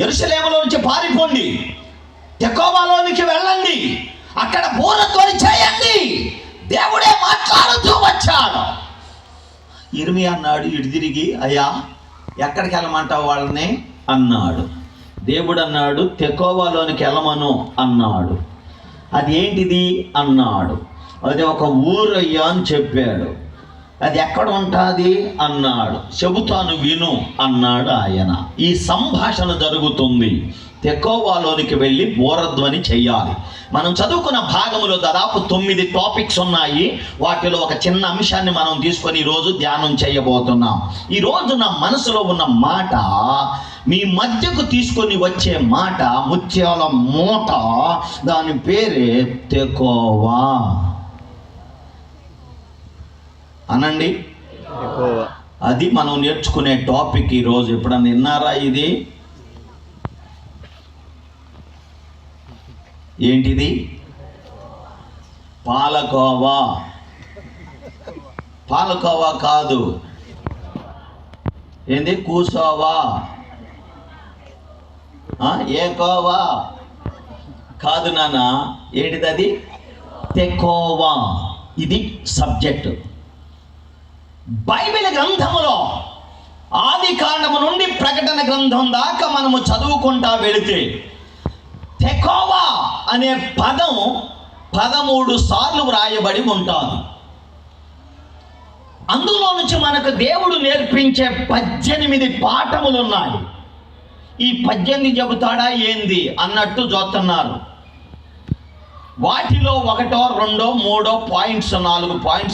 ఎరుసలేములో నుంచి పారిపోండి. తెకోవాలోనికి వెళ్ళండి. అక్కడ బోరతోని చేయండి. దేవుడే మాట్లాడుతూ వచ్చాడు. ఇరిమి అన్నాడు ఇటు తిరిగి అయ్యా ఎక్కడికి వెళ్ళమంటావు వాళ్ళని? అన్నాడు. దేవుడు అన్నాడు తెకోవాలోనికి వెళ్ళమను అన్నాడు. అది ఏంటిది అన్నాడు. అది ఒక ఊరయ్యా అని చెప్పాడు. అది ఎక్కడ ఉంటుంది? అన్నాడు. చెబుతాను విను అన్నాడు ఆయన. ఈ సంభాషణ జరుగుతుంది. తెకోవాలోనికి వెళ్ళి బోరధ్వని చెయ్యాలి. మనం చదువుకున్న భాగంలో దాదాపు తొమ్మిది టాపిక్స్ ఉన్నాయి. వాటిలో ఒక చిన్న అంశాన్ని మనం తీసుకొని ఈరోజు ధ్యానం చేయబోతున్నాం. ఈరోజు నా మనసులో ఉన్న మాట మీ మధ్యకు తీసుకొని వచ్చే మాట ముత్యాల మూట. దాని పేరే తెకోవా. అనండి. అది మనం నేర్చుకునే టాపిక్ ఈరోజు. ఎప్పుడన్నా విన్నారా ఇది? ఏంటిది? పాలకోవా. పాలకోవా కాదు. ఏంది? కూసోవా. ఆ, ఏ కోవా? కాదు నాన్న. ఏంటిది అది? తెకోవా. ఇది సబ్జెక్టు. బైబిల్ గ్రంథములో ఆది కాండము నుండి ప్రకటన గ్రంథం దాకా మనము చదువుకుంటా వెళితే తెకోవా అనే పదం పదమూడు సార్లు వ్రాయబడి ఉంటుంది. అందులో నుంచి మనకు దేవుడు నేర్పించే పద్దెనిమిది పాఠములు ఉన్నాయి ఈ పద్దెనిమిది చెబుతాడా ఏంది అన్నట్టు చూస్తున్నారు. వాటిలో ఒకటో రెండో మూడో పాయింట్స్ నాలుగు పాయింట్స్